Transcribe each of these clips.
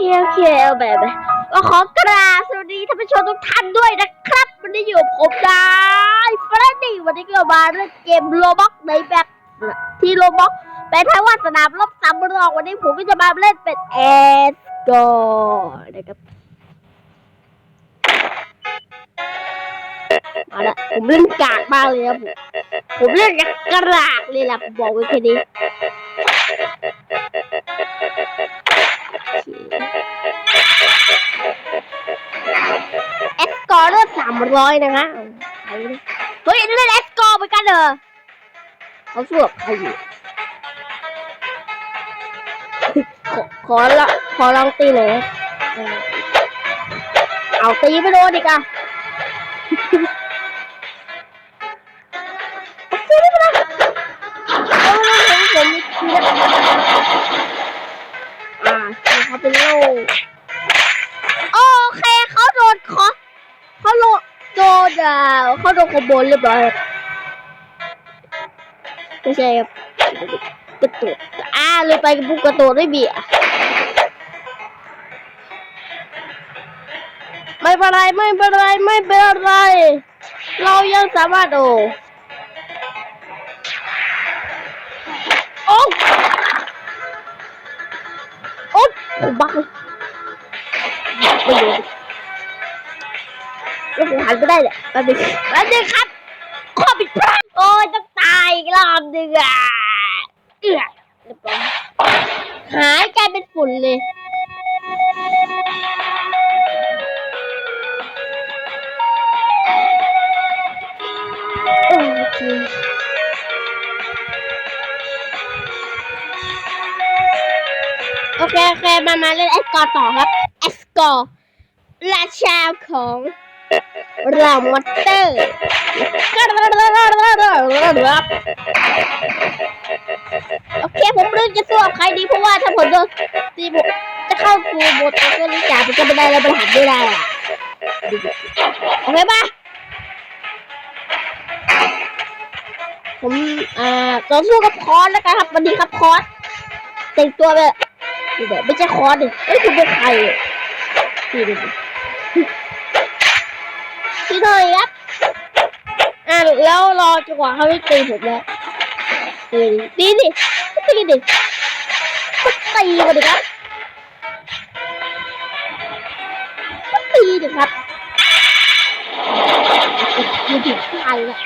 เคโอเคเอาแบบก็ขอกราบสวัสดีท่านผู้ชมทุกท่านด้วยนะครับ วันนี้อยู่ผมได้เฟรดดี้วันนี้ก็มาเล่นเกมโลบ็อกในแบบที่โลบ็อกเป็นทั้งว่าสนามรบสามรองวันนี้ผมก็จะมาเล่นเป็นเอสกอร์นะครับมาละผมเล่นกากมากเลยครับผมผมเล่นกากรากเลยล่ะบอกไว้แค่นี้ เอสกอร์เลือดสามร้อยนะคะเอาไปเลยเฮ้ยเล่นเอสกอร์ไปกันเหรอเขาสู้กับใครอยู่ขอขอละขอลองตีหน่อยเอาตีไปโดนอีกะตีไม่เป็นไรเอาเลยผมมีทีละอ่า เขาเป็นโลกโอเคเขาโดนคอเขาโดนโดนเขาโดนขบวนเรียบร้อยไม่ใช่ครับกระตุกอ่าเลยไปกับพวกกระตุกไม่มีอะไม่เป็นไรไม่เป็นไรไม่เป็นไร เรายังสามารถโอ้โอ้โอ้ บักเลยไม่รู้แล้วผมหันก็ได้แหละแป๊บนึงแป๊บนึงครับข้อผิดพลาดโอ้ยต้องตายอีกรอบหนึ่งอะเอือหายกลายเป็นฝุ่นเลย เคโอเคมามาเล่นเอสกอร์ต่อครับเอสกอร์ราชาของเรามอเตอร์โอเคผมเลือกจะสู้กับใครดีเพราะว่าถ้าผมโดนตีผมจะเข้าฟูบทก็รู้จักมันจะไม่ได้แล้วมันหันไม่ได้อะโอเคปะผมอ่าต่อสู้กับคอนแล้วกันครับวันนี้ครับคอนแต่งตัวแบบ แบบไม่ใช่คอนดิเอ้ยคุณเป็นใครอะนี่ดิพี่หน่อยครับอ่าแล้วรอจังหวะเขาไม่ตีผมแล้วตีดิตีดิตีดิตีมาดิครับตีดิครับยืนถึงไทยแล้ว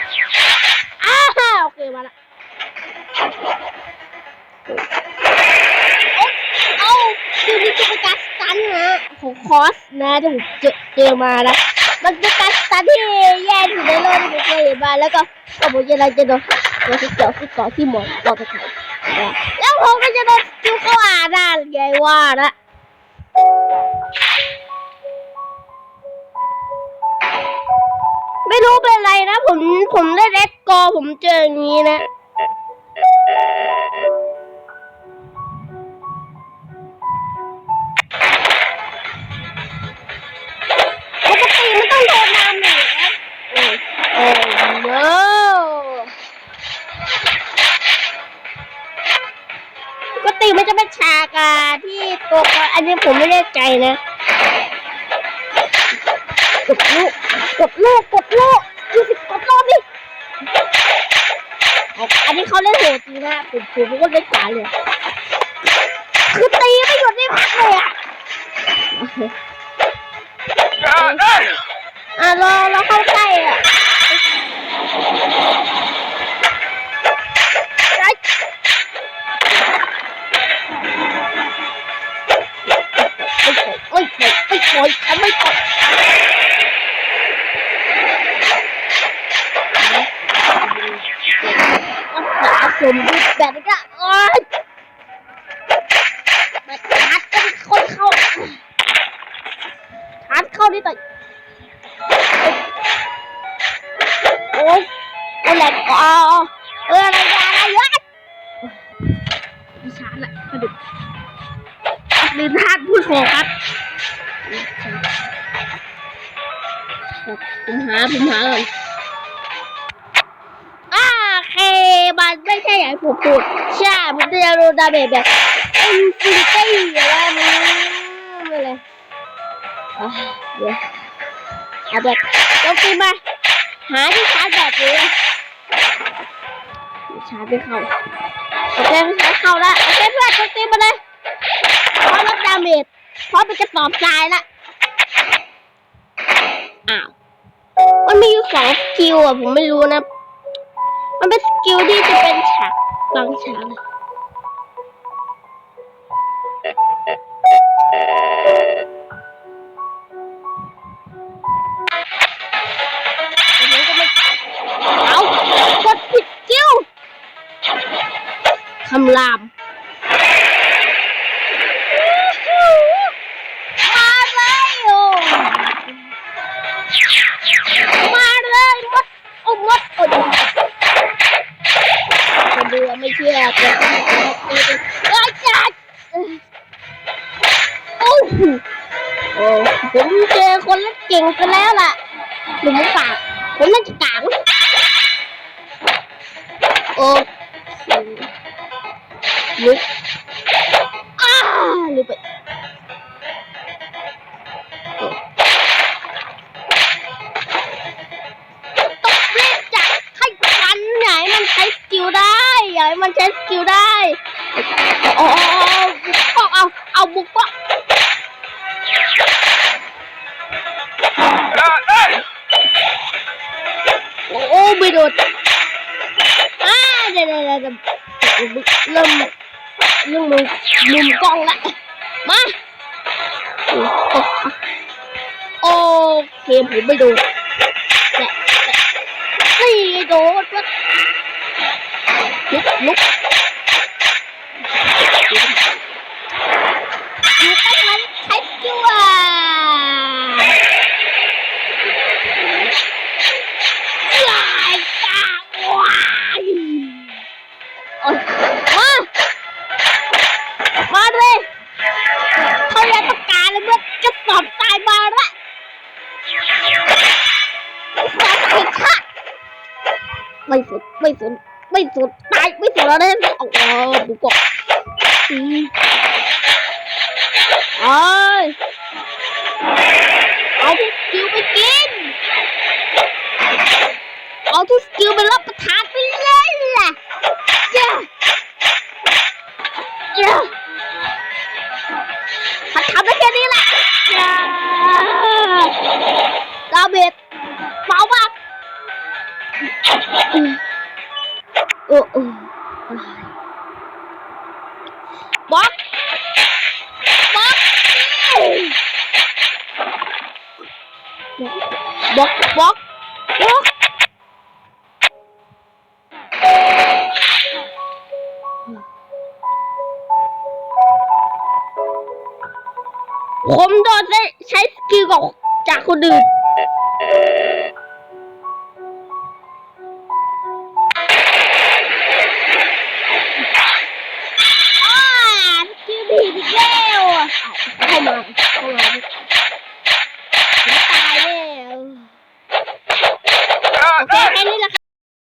อ้าวโอเคมาละ จะเป็นการสตันนะของคอสนะที่ผมเจอเจอมานะ มันเป็นการสตันที่แย่ที่สุดในโลกที่ผมเคยเห็นมาแล้วก็ก็ผมจะได้จะโดนโดนสเกลสเกลที่หมอนบอลตะไคร้แล้วผมก็จะโดนสกิลเข้าอ่านนั่นไงว่านะไม่รู้เป็นไรนะ ผมผมได้เรดกกอผมเจออย่างนี้นะ ติมันจะเป็นฉากอะที่ตัวละอันนี้ผมไม่แน่ใจนะกดลูกกดลูกกดลูกยี่สิบกดลูกดิเอาอันนี้เขาเล่นโหดจริงนะผมผมก็เล่นกว่าเลยคือตีไม่หยุดไม่พักเลยอะอะรอรอเข้าใกล้อะ อ้ยโอ้ยโอ้ยโอ้ยทำไม่ตกรักษาสมบูรณ์แบบนี้ก็โอ้ยแบบชัดก็คนเข้าชัดเข้านี่ต่อยโอ้ยโอ้ยแหลกอ๋อเอออะไรกันอะไรเยอะดิฉันแหละกระดุกลืมท่านพูดโฟครัาผมหาก่อนอ่าเคมันไม่ใช่อย่างผมพูดใช่ผมจะโดนดาเมจแบบอินฟินิตี้อะไรมันอะเดี๋ยวเอาแบบโจมตีมาหาที่ชาร์จแบบนี้ชาร์จไม่เข้าโอเคชาร์จเข้าล้วโอเคเพื่อนโจมตีมาเลยเพราะรับดาเมจเพราะมันจะตอบใจละอ้าว มันมีอยู่สองสกิลอะผมไม่รู้นะ มันเป็นสกิลที่จะเป็นฉากบางฉากเลยเอากดผิดสกิลคำราม มดโอ้ยคนดูไม่เชื่อแต่เอ้จัดโอ้โหโอ้ผมเจอคนเล่นเก่งไปแล้วล่ะหนุ่มปากผมน่าจะกางโอ้ลุกอ้าลุกไป ช้สกิลได้โอ้บุกเอาเอาบุกปะโอ้โอ้ไม่โดนอ่าเดี๋ยวเดี๋ยวเดี๋ยวเริ่มเริ่มมุมมุมกล้องละมาโอเคผมไม่โดนสี่โดดวะ ลุกลุกอยู่ใต้มันใช้สกิลอะลายกาว้ายโอ๊ยมา มาเลยเขาอยากต้องการเลยเมื่อกระสอบทรายมาละกระสอบผิดไม่สนไม่สนไม่สนตายไม่สนอะไรทั้งเอาเอาบุกบอกเอ้ยเอาทุกสกิลไปกิน เอาทุกสกิลไปรับประทานไปเลยล่ะเจ้าเจ้าถ้าทำได้แค่นี้แหละจ้าดาเมจเบามาก โอ้โอ้บล็อกบล็อกบล็อกบล็อกบล็อกผมโดนใช้ใช้สกิลของจากคนอื่น